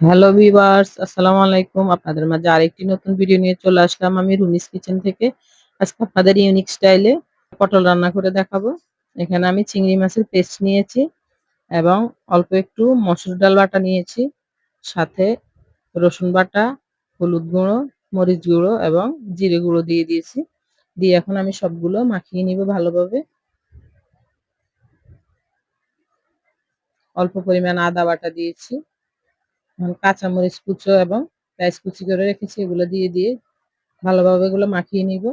Hello viewers, আসসালামু আলাইকুম। আপনাদের মাঝে আরেকটি নতুন ভিডিও নিয়ে চলে আসলাম আমি রুমিস কিচেন থেকে। আজকে আপনাদের ইউনিক স্টাইলে পটল রান্না করে দেখাবো। এখানে আমি চিংড়ি মাছের পেস্ট নিয়েছি এবং অল্প একটু মসুর ডাল বাটা নিয়েছি, সাথে রসুন বাটা, হলুদ গুঁড়ো, মরিচ গুঁড়ো এবং জিরে গুঁড়ো দিয়ে দিয়েছি। দিয়ে এখন আমি সবগুলো মাখিয়ে নিব ভালোভাবে। অল্প পরিমাণ আদা বাটা দিয়েছি। কাঁচামরিচ কুচো এবং পেঁয়াজ কুচি করে রেখেছি, এগুলো দিয়ে দিয়ে ভালোভাবে এগুলো মাখিয়ে নিব।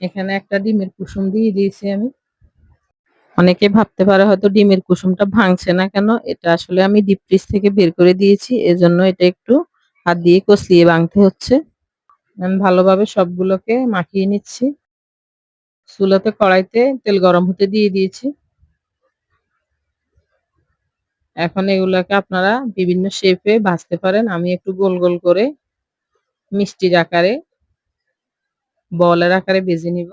এখানে একটা ডিমের কুসুম দিয়ে দিয়েছি আমি। অনেকে ভাবতে পারে হয়তো ডিমের কুসুমটা ভাঙছে না কেন, এটা আসলে আমি ডিপ ফ্রিজ থেকে বের করে দিয়েছি, এজন্য এটা একটু হাত দিয়ে কষলিয়ে ভাঙতে হচ্ছে। ভালোভাবে সবগুলোকে মাখিয়ে নিচ্ছি। চুলাতে কড়াইতে তেল গরম হতে দিয়ে দিয়েছি। এখন এগুলাকে আপনারা বিভিন্ন শেপে ভাজতে পারেন। আমি একটু গোল গোল করে মিষ্টির আকারে, বলের আকারে বেজে নিব।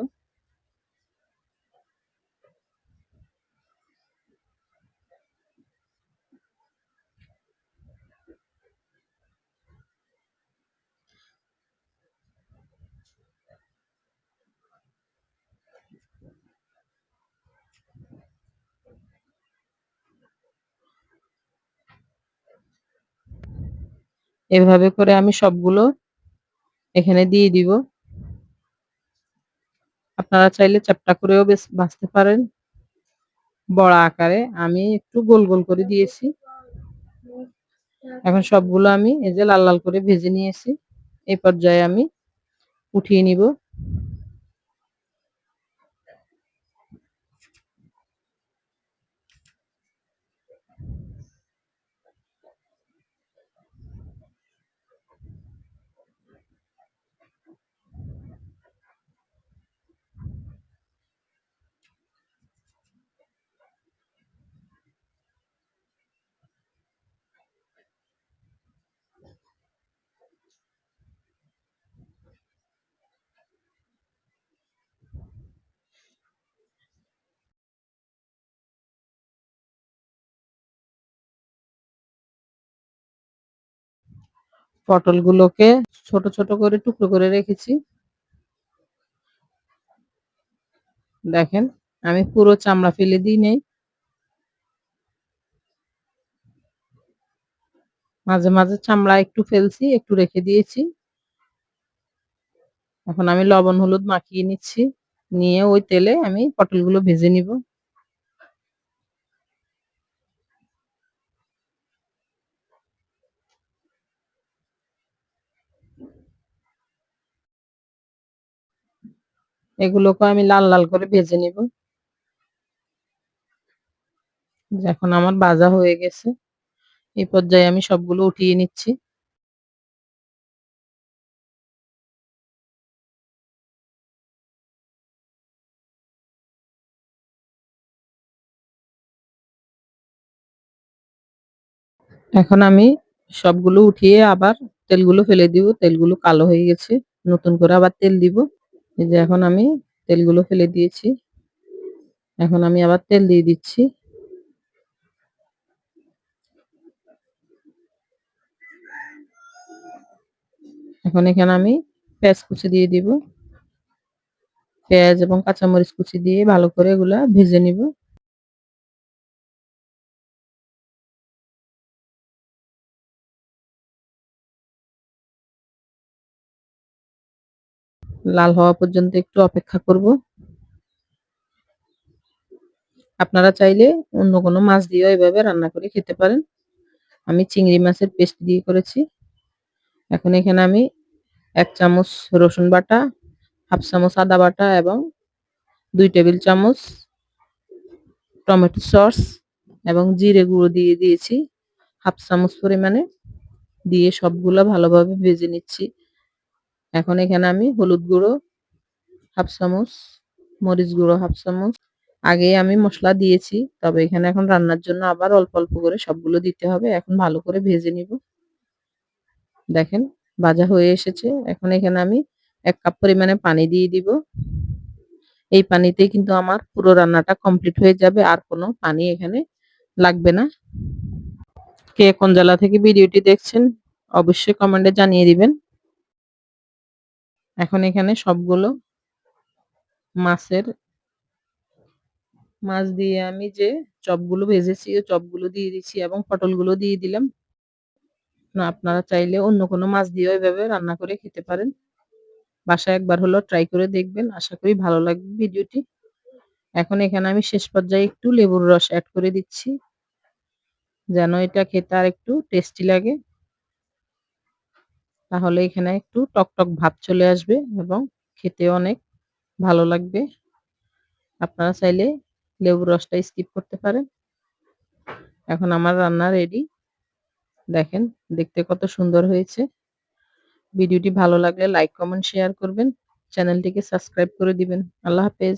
এভাবে করে আমি সবগুলো এখানে দিয়ে দিব। আপনারা চাইলে চ্যাপটা করেও বেশ বাঁচতে পারেন। বড় আকারে আমি একটু গোল গোল করে দিয়েছি। এখন সবগুলো আমি এই যে লাল লাল করে ভেজে নিয়েছি। এই পর্যায়ে আমি উঠিয়ে নিব। পটলগুলোকে ছোট ছোট করে টুকরো করে রেখেছি। দেখেন, আমি পুরো চামড়া ফেলে দিই নেই। মাঝে মাঝে চামড়া একটু ফেলছি, একটু রেখে দিয়েছি। এখন আমি লবণ, হলুদ মাখিয়ে নিচ্ছি। নিয়ে ওই তেলে আমি পটলগুলো ভেজে নিব। এগুলোকে আমি লাল লাল করে ভেজে নিব। এখন আমার ভাজা হয়ে গেছে। এই পর্যায়ে আমি সবগুলো উঠিয়ে নিচ্ছি। এখন আমি সবগুলো উঠিয়ে আবার তেলগুলো ফেলে দিব। তেলগুলো কালো হয়ে গেছে। নতুন করে আবার তেল দিব। এই যে এখন আমি তেলগুলো ফেলে দিয়েছি। এখন আমি আবার তেল দিয়ে দিচ্ছি। এখন এখানে আমি পেঁয়াজ কুচি দিয়ে দিব। পেঁয়াজ এবং কাঁচামরিচ কুচি দিয়ে ভালো করে এগুলা ভেজে নিব। লাল হওয়া পর্যন্ত একটু অপেক্ষা করব। আপনারা চাইলে অন্য কোনো মাছ দিয়েও এভাবে রান্না করে খেতে পারেন। আমি চিংড়ি মাছের পেস্ট দিয়ে করেছি। এখন এখানে আমি এক চামচ রসুন বাটা, হাফ চামচ আদা বাটা এবং দুই টেবিল চামচ টমেটো সস এবং জিরে গুঁড়ো দিয়ে দিয়েছি। হাফ চামচ পরিমাণে। দিয়ে সবগুলো ভালোভাবে ভেজে নিচ্ছি। এখন এখানে আমি হলুদ গুঁড়ো, হাফ চামচ, মরিচ গুঁড়ো, হাফ চামচ। আগে আমি মশলা দিয়েছি, তবে এখানে এখন রান্নার জন্য আবার অল্প অল্প করে সবগুলো দিতে হবে। এখন ভালো করে ভেজে নিব। দেখেন, ভাজা হয়ে এসেছে। এখন এখানে আমি এক কাপ পরিমাণে পানি দিয়ে দিব। এই পানিতেই কিন্তু আমার পুরো রান্নাটা কমপ্লিট হয়ে যাবে, আর কোনো পানি এখানে লাগবে না। কে কোন জেলা থেকে ভিডিওটি দেখছেন, অবশ্যই কমেন্টে জানিয়ে দিবেন। এখন এখানে সবগুলো মাছের মাছ দিয়ে আমি যে চপগুলো ভেজেছি, ওই চপগুলো দিয়ে দিচ্ছি এবং পটলগুলো দিয়ে দিলাম। আপনারা চাইলে অন্য কোনো মাছ দিয়েও এভাবে রান্না করে খেতে পারেন। বাসায় একবার হলেও ট্রাই করে দেখবেন। আশা করি ভালো লাগবে ভিডিওটি। এখন এখানে আমি শেষ পর্যায়ে একটু লেবুর রস এড করে দিচ্ছি। যেন এটা খেতে আর একটু টেস্টি লাগে। তাহলে এখানে একটু টকটক ভাব চলে আসবে এবং খেতে অনেক ভালো লাগবে। আপনারা চাইলে লেবুর রসটা স্কিপ করতে পারেন। এখন আমার রান্না রেডি। দেখেন দেখতে কত সুন্দর হয়েছে। ভিডিওটি ভালো লাগলে লাইক, কমেন্ট, শেয়ার করবেন। চ্যানেলটিকে সাবস্ক্রাইব করে দিবেন। আল্লাহ হাফেজ।